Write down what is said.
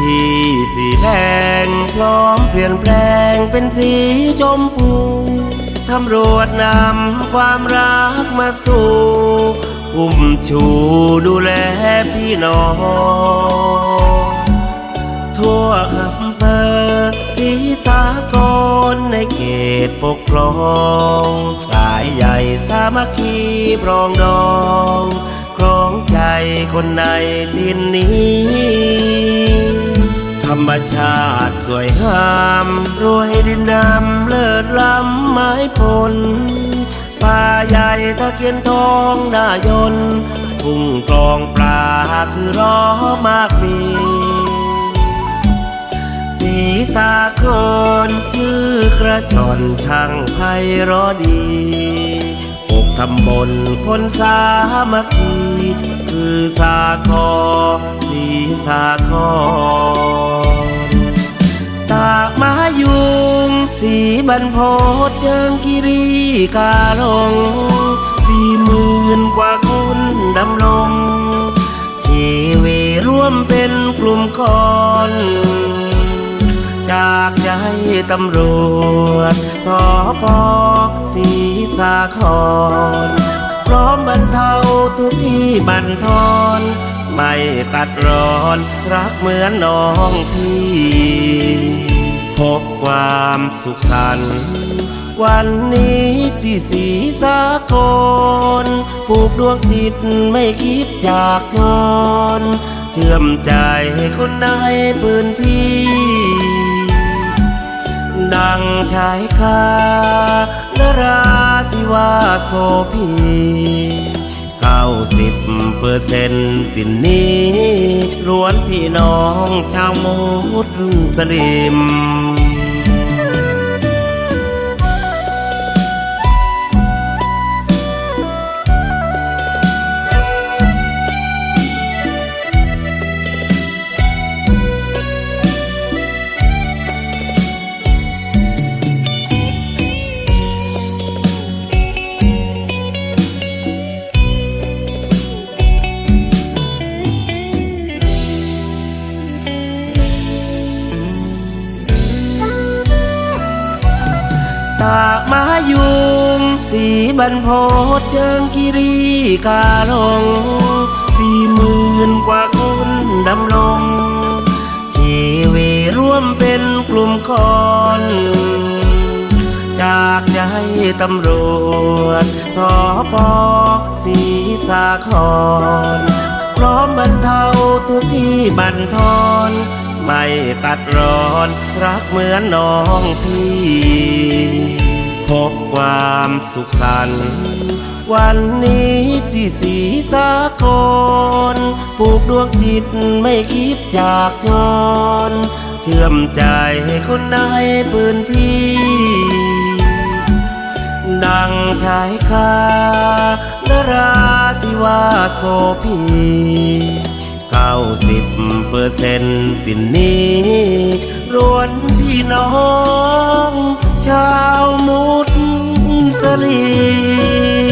ที่สีแดงพร้อมเปลี่ยนแปลงเป็นสีชมพูตำรวจนำความรักมาสู่ อุ้มชูดูแลพี่น้อง ทั่วอำเภอศรีสากลในเขตปกครอง สายใหญ่สามัคคีปรองดองครองใจคนในทินนี้ รมชาติสวยงามรวยดินดำเลิศล้ำไม้ผลป่าใหญ่ตะเคียนทองนายนทุ่งกลองปลาคือร้อมากมีสีตาคนชื่อกระชอนช่างไพเราะดีอกทำบนคนสามัคคีคือสาคอสีสาคอ สีบรรพตเจิงกิรีกาลง สี่หมื่นกว่าคนดำลง ชีวิร่วมเป็นกลุ่มก้อน จากใจตำรวจสอปอสีสาคร พร้อมบรรเทาทุกที่บันทอนไม่ตัดรอน รักเหมือนน้องพี่ ความสุขสันต์วันนี้ที่สีสากลผูกดวงจิตไม่คิดจากทอน เชื่อมใจให้คนในพื้นที่ ดังชายคานราธิวาสโสพีเก้าสิบเปอร์เซ็นต์ตินนี้ล้วนพี่น้องชาวมุสลิม ตากมายุง สีบรรพตเจิงกิรีกาลง สี่หมื่นกว่าคนดำลง ชีวิร่วมเป็นกลุ่มก้อน จากใจตำรวจสอปอสีสาคร พร้อมบรรเทาทุกที่บันทอนไม่ตัดรอน รักเหมือนน้องพี่ พบความสุขสันต์วันนี้ที่สีสากลปลูกดวงจิตไม่คิดจากจร เชื่อมใจให้คนในพื้นที่ ดังชายคานราธิวาสโสพีเก้าสิบเปอร์เซ็นต์ตินนี้ล้วนพี่น้อง ชาวมุสลิม